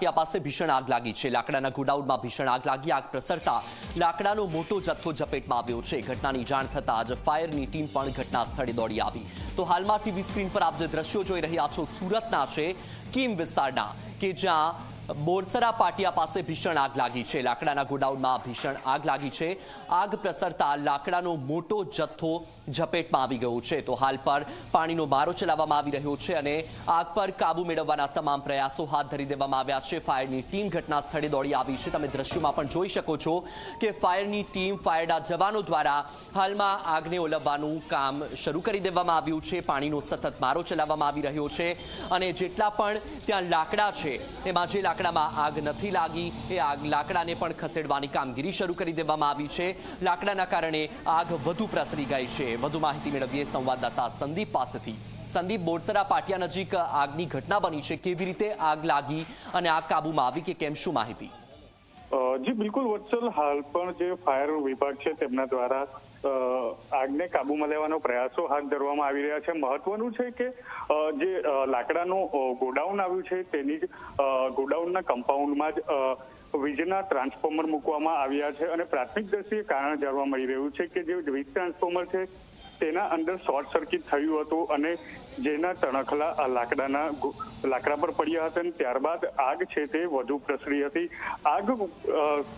પાટિયા પાસે ભીષણ આગ લાગી છે. લાકડાના ગોડાઉનમાં ભીષણ આગ લાગી. આગ પ્રસરતા લાકડાનો મોટો જથ્થો ઝપેટમાં આવ્યો છે. ઘટનાની જાણ થતાં જ ફાયરની ટીમ પણ ઘટના સ્થળે દોડી આવી. તો હાલમાં ટીવી સ્ક્રીન પર આપ જે દ્રશ્યો જોઈ રહ્યા છો, સુરતના છે કીમ વિસ્તારના કે જ્યાં બોરસરા પાટિયા પાસે ભીષણ આગ લાગી છે. લાકડાના ગોડાઉનમાં ભીષણ આગ લાગી છે. આગ પ્રસરતા લાકડાનો મોટો જથ્થો ઝપેટમાં આવી ગયો છે. તો હાલ પર પાણીનો મારો ચલાવવામાં આવી રહ્યો છે અને આગ પર કાબુ મેળવવાના તમામ પ્રયાસો હાથ ધરી દેવામાં આવ્યા છે. ફાયરની ટીમ ઘટના સ્થળે દોડી આવી છે. તમે દ્રશ્યોમાં પણ જોઈ શકો છો કે ફાયરની ટીમ ફાયરના જવાનો દ્વારા હાલમાં આગને ઓલવવાનું કામ શરૂ કરી દેવામાં આવ્યું છે. પાણીનો સતત મારો ચલાવવામાં આવી રહ્યો છે અને જેટલા પણ ત્યાં લાકડા છે એમાં જે લાકડામાં આગ નથી લાગી. એ આગ લાકડાને પણ ખસેડવાની કામગીરી શરૂ કરી દેવામાં આવી છે. લાકડાના કારણે આગ વધુ પ્રસરી ગઈ છે. વધુ માહિતી મેળવીએ સંવાદદાતા સંદીપ પાસેથી. સંદીપ, બોરસરા પાટિયા નજીક આગની ઘટના બની છે. કેવી રીતે આગ લાગી અને આગ કાબૂમાં આવી કે કેમ? શું માહિતી? જી, બિલકુલ, વત્સલ હાલ પણ જે ફાયર વિભાગ છે તેમના દ્વારા આગને કાબૂમાં લેવાનો પ્રયાસો હાથ ધરવામાં આવી રહ્યા છે. મહત્વનું છે કે જે લાકડાનું ગોડાઉન આવ્યું છે તેની જ ગોડાઉનના કમ્પાઉન્ડમાં જ વીજના ટ્રાન્સફોર્મર મૂકવામાં આવ્યા છે. અને પ્રાથમિક દ્રષ્ટિએ કારણ જાણવા મળી રહ્યું છે કે જે વીજ ટ્રાન્સફોર્મર છે તેના અંદર શોર્ટ સર્કિટ થયું હતું અને જેના તણખલા લાકડાના લાકડા પર પડ્યા હતા અને ત્યારબાદ આગ છે તે વધુ પ્રસરી હતી. આગ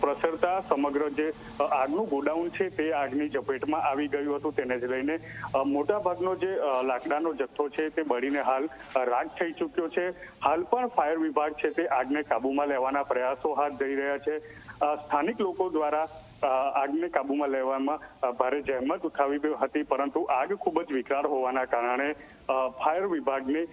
પ્રસરતા સમગ્ર જે આગનું ગોડાઉન છે તે આગની ઝપેટમાં આવી ગયું હતું. તેને જ લઈને મોટાભાગનો જે લાકડાનો જથ્થો છે તે બળીને હાલ રાગ થઈ ચૂક્યો છે. હાલ પણ ફાયર વિભાગ છે તે આગને કાબૂમાં લેવાના પ્રયાસો હાથ ધરી રહ્યા છે. સ્થાનિક લોકો દ્વારા આગને કાબૂમાં લેવામાં ભારે જહેમત ઉઠાવી હતી, પરંતુ આગ ખૂબ જ વિકરાળ હોવાના કારણે ફાયર વિભાગની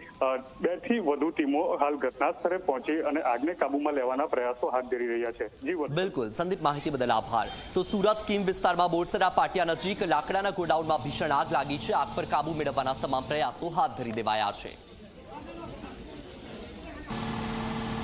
બેથી વધુ ટીમો હાલ ઘટના સ્થળે પહોંચી અને આગને કાબૂમાં લેવાના પ્રયાસો હાથ ધરી રહ્યા છે. જી બિલકુલ. સંદીપ માહિતી બદલ આભાર. તો સુરત, કિમ વિસ્તારમાં બોરસરા પાટિયા નજીક લાકડાના ગોડાઉનમાં ભીષણ આગ લાગી છે. આગ પર કાબુ મેળવવાના તમામ પ્રયાસો હાથ ધરી દેવાયા છે.